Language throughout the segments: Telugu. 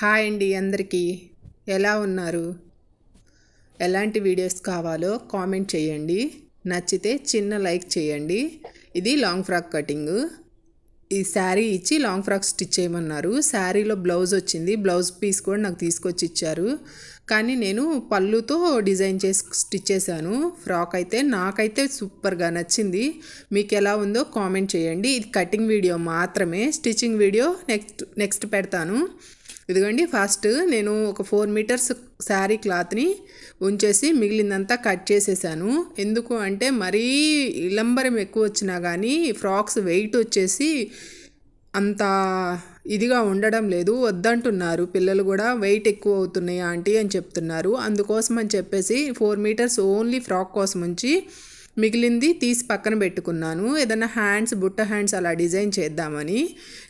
హాయ్ అండి అందరికీ. ఎలా ఉన్నారు? ఎలాంటి వీడియోస్ కావాలో కామెంట్ చేయండి. నచ్చితే చిన్న లైక్ చేయండి. ఇది లాంగ్ ఫ్రాక్ కటింగ్. ఈ శారీ ఇచ్చి లాంగ్ ఫ్రాక్ స్టిచ్ చేయమన్నారు. శారీలో బ్లౌజ్ వచ్చింది. బ్లౌజ్ పీస్ కూడా నాకు తీసుకొచ్చి ఇచ్చారు. కానీ నేను పళ్ళుతో డిజైన్ చేసి స్టిచ్ చేశాను. ఫ్రాక్ అయితే నాకైతే సూపర్గా నచ్చింది. మీకు ఎలా ఉందో కామెంట్ చేయండి. ఇది కటింగ్ వీడియో మాత్రమే. స్టిచ్చింగ్ వీడియో నెక్స్ట్ నెక్స్ట్ పెడతాను. ఇదిగోండి ఫస్ట్ నేను ఒక ఫోర్ మీటర్స్ శారీ క్లాత్ని ఉంచేసి మిగిలిందంతా కట్ చేసేసాను. ఎందుకు అంటే మరీ ఇలంబరం ఎక్కువ వచ్చినా కానీ ఫ్రాక్స్ వెయిట్ వచ్చేసి అంత ఇదిగా ఉండడం లేదు. వద్దంటున్నారు. పిల్లలు కూడా వెయిట్ ఎక్కువ అవుతున్నాయి ఆంటీ అని చెప్తున్నారు. అందుకోసం అని చెప్పేసి ఫోర్ మీటర్స్ ఓన్లీ ఫ్రాక్ కోసం ఉంచి మిగిలింది తీసి పక్కన పెట్టుకున్నాను. ఏదైనా హ్యాండ్స్ బుట్ట హ్యాండ్స్ అలా డిజైన్ చేద్దామని.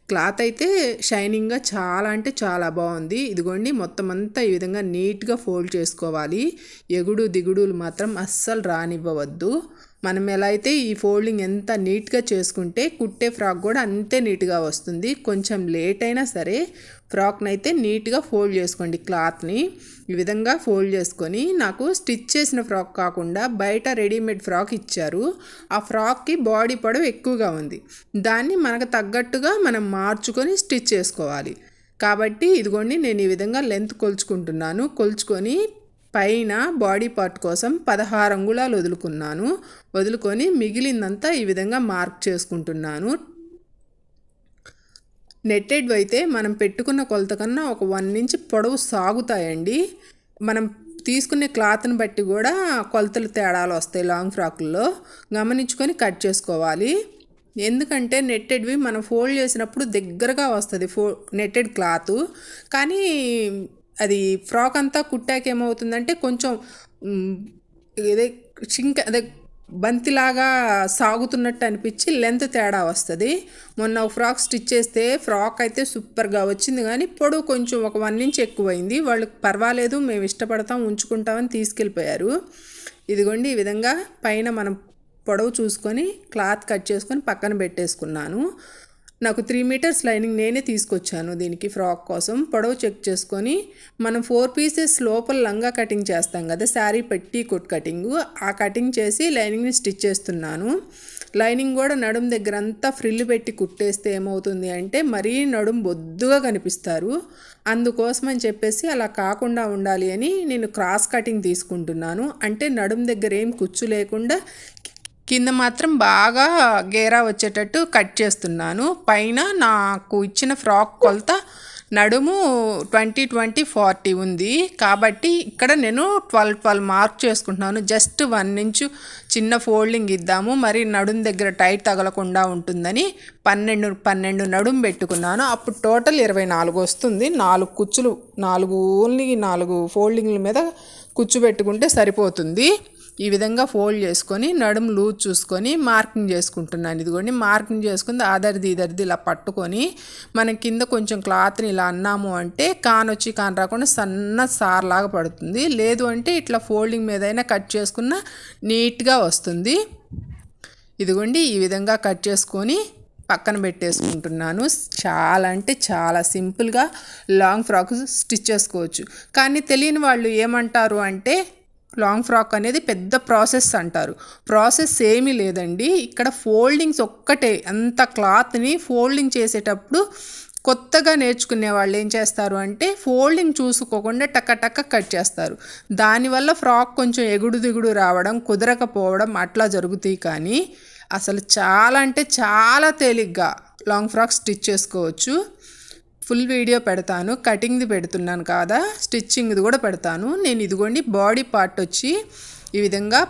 క్లాత్ అయితే షైనింగ్గా చాలా అంటే చాలా బాగుంది. ఇదిగోండి మొత్తం అంతా ఈ విధంగా నీట్గా ఫోల్డ్ చేసుకోవాలి. ఎగుడు దిగుడులు మాత్రం అస్సలు రానివ్వవద్దు. మనం ఎలా అయితే ఈ ఫోల్డింగ్ ఎంత నీట్గా చేసుకుంటే కుట్టే ఫ్రాక్ కూడా అంతే నీట్గా వస్తుంది. కొంచెం లేట్ అయినా సరే ఫ్రాక్ని అయితే నీట్గా ఫోల్డ్ చేసుకోండి క్లాత్ని. ఈ విధంగా ఫోల్డ్ చేసుకొని నాకు స్టిచ్ చేసిన ఫ్రాక్ కాకుండా బయట రెడీమేడ్ ఫ్రాక్ ఇచ్చారు. ఆ ఫ్రాక్కి బాడీ పొడవు ఎక్కువగా ఉంది. దాన్ని మనకు తగ్గట్టుగా మనం మార్చుకొని స్టిచ్ చేసుకోవాలి. కాబట్టి ఇదిగోండి నేను ఈ విధంగా లెంత్ కొలుచుకుంటున్నాను. కొలుచుకొని పైన బాడీ పార్ట్ కోసం పదహారు అంగుళాలు వదులుకున్నాను. వదులుకొని మిగిలిందంతా ఈ విధంగా మార్క్ చేసుకుంటున్నాను. నెట్టెడ్ అయితే మనం పెట్టుకున్న కొలత కన్నా ఒక వన్ ఇంచ్ పొడవు సాగుతాయండి. మనం తీసుకునే క్లాత్ని బట్టి కూడా కొలతలు తేడాలు వస్తాయి లాంగ్ ఫ్రాక్ల్లో. గమనించుకొని కట్ చేసుకోవాలి. ఎందుకంటే నెట్టెడ్వి మనం ఫోల్డ్ చేసినప్పుడు దగ్గరగా వస్తుంది ఫో నెట్టెడ్ క్లాత్. కానీ అది ఫ్రాక్ అంతా కుట్టాక ఏమవుతుందంటే కొంచెం ఇదే చింక అదే బంతిలాగా సాగుతున్నట్టు అనిపించి లెంత్ తేడా వస్తుంది. మొన్న ఫ్రాక్ స్టిచ్ చేస్తే ఫ్రాక్ అయితే సూపర్గా వచ్చింది కానీ పొడవు కొంచెం ఒక వన్ ఇంచ్ ఎక్కువైంది. వాళ్ళు పర్వాలేదు మేము ఇష్టపడతాం ఉంచుకుంటామని తీసుకెళ్ళిపోయారు. ఇదిగోండి ఈ విధంగా పైన మనం పొడవు చూసుకొని క్లాత్ కట్ చేసుకొని పక్కన పెట్టేసుకున్నాను. నాకు త్రీ మీటర్స్ లైనింగ్ నేనే తీసుకొచ్చాను దీనికి ఫ్రాక్ కోసం. పొడవు చెక్ చేసుకొని మనం ఫోర్ పీసెస్ లోపల లంగా కటింగ్ చేస్తాం కదా శారీ పెట్టి కొట్ కటింగ్ ఆ కటింగ్ చేసి లైనింగ్ని స్టిచ్ చేస్తున్నాను. లైనింగ్ కూడా నడుం దగ్గర అంతా ఫ్రిల్ పెట్టి కుట్టేస్తే ఏమవుతుంది అంటే మరీ నడుం బొద్దుగా కనిపిస్తారు. అందుకోసం అని చెప్పేసి అలా కాకుండా ఉండాలి అని నేను క్రాస్ కటింగ్ తీసుకుంటున్నాను. అంటే నడుం దగ్గర ఏం కుచ్చు లేకుండా కింద మాత్రం బాగా గేరా వచ్చేటట్టు కట్ చేస్తున్నాను. పైన నాకు ఇచ్చిన ఫ్రాక్ కొలత నడుము ట్వంటీ ట్వంటీ ఫార్టీ ఉంది. కాబట్టి ఇక్కడ నేను ట్వెల్వ్ ట్వెల్వ్ మార్క్ చేసుకుంటున్నాను. జస్ట్ వన్ ఇంచు చిన్న ఫోల్డింగ్ ఇద్దాము. మరి నడుము దగ్గర టైట్ తగలకుండా ఉంటుందని పన్నెండు పన్నెండు నడుము పెట్టుకున్నాను. అప్పుడు టోటల్ ఇరవై నాలుగు వస్తుంది. నాలుగు కుచ్చులు నాలుగు ఓన్లీ నాలుగు ఫోల్డింగ్ల మీద కుచ్చు పెట్టుకుంటే సరిపోతుంది. ఈ విధంగా ఫోల్డ్ చేసుకొని నడుము లూజ్ చూసుకొని మార్కింగ్ చేసుకుంటున్నాను. ఇదిగోండి మార్కింగ్ చేసుకుని ఆదరిది ఇదరిది ఇలా పట్టుకొని మనం కింద కొంచెం క్లాత్ని ఇలా అన్నాము అంటే కాన్ వచ్చి కాన్ రాకుండా సన్న సార్లాగా పడుతుంది. లేదు అంటే ఇట్లా ఫోల్డింగ్ మీదైనా కట్ చేసుకున్న నీట్గా వస్తుంది. ఇదిగోండి ఈ విధంగా కట్ చేసుకొని పక్కన పెట్టేసుకుంటున్నాను. చాలా అంటే చాలా సింపుల్గా లాంగ్ ఫ్రాక్ స్టిచ్ చేసుకోవచ్చు. కానీ తెలియని వాళ్ళు ఏమంటారు అంటే లాంగ్ ఫ్రాక్ అనేది పెద్ద ప్రాసెస్ అంటారు. ప్రాసెస్ ఏమీ లేదండి. ఇక్కడ ఫోల్డింగ్స్ ఒక్కటే. అంత క్లాత్ని ఫోల్డింగ్ చేసేటప్పుడు కొత్తగా నేర్చుకునే వాళ్ళు ఏం చేస్తారు అంటే ఫోల్డింగ్ చూసుకోకుండా టక్క టక్క కట్ చేస్తారు. దానివల్ల ఫ్రాక్ కొంచెం ఎగుడు దిగుడు రావడం కుదరకపోవడం అట్లా జరుగుతాయి కానీ అసలు చాలా అంటే చాలా తేలిగ్గా లాంగ్ ఫ్రాక్ స్టిచ్ చేసుకోవచ్చు. ఫుల్ వీడియో పెడతాను కటింగ్ది పెడుతున్నాను కాదా స్టిచ్చింగ్ది కూడా పెడతాను. నేను ఇదిగోండి బాడీ పార్ట్ వచ్చి ఈ విధంగా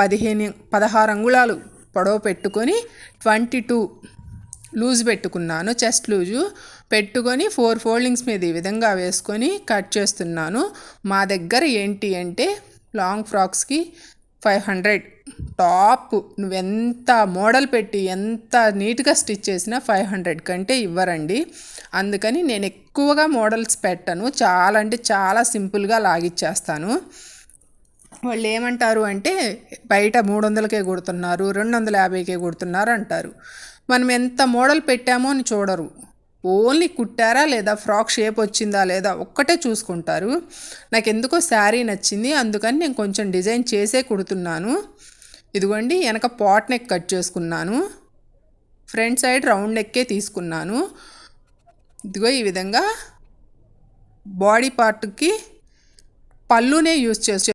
పదిహేను పదహారు అంగుళాలు పొడవు పెట్టుకొని ట్వంటీ టూ లూజ్ పెట్టుకున్నాను చెస్ట్ లూజు పెట్టుకొని ఫోర్ ఫోల్డింగ్స్ మీద ఈ విధంగా వేసుకొని కట్ చేస్తున్నాను. మా దగ్గర ఏంటి అంటే లాంగ్ ఫ్రాక్స్కి ఫైవ్ హండ్రెడ్. టాప్. నువ్వెంత మోడల్ పెట్టి ఎంత నీట్గా స్టిచ్ చేసినా ఫైవ్ హండ్రెడ్ కంటే ఇవ్వరండి. అందుకని నేను ఎక్కువగా మోడల్స్ పెట్టను. చాలా అంటే చాలా సింపుల్గా లాగిచ్చేస్తాను. వాళ్ళు ఏమంటారు అంటే బయట మూడు వందలకే కుడుతున్నారు రెండు వందల యాభైకే కుడుతున్నారు అంటారు. మనం ఎంత మోడల్ పెట్టామో అని చూడరు. ఓన్లీ కుట్టారా లేదా ఫ్రాక్ షేప్ వచ్చిందా లేదా ఒక్కటే చూసుకుంటారు. నాకు ఎందుకో శారీ నచ్చింది అందుకని నేను కొంచెం డిజైన్ చేసే కుడుతున్నాను. ఇదిగోండి వెనక పాట్ నెక్ కట్ చేసుకున్నాను. ఫ్రంట్ సైడ్ రౌండ్ నెక్కే తీసుకున్నాను. ఇదిగో ఈ విధంగా బాడీ పార్ట్కి పళ్ళునే యూస్ చేసి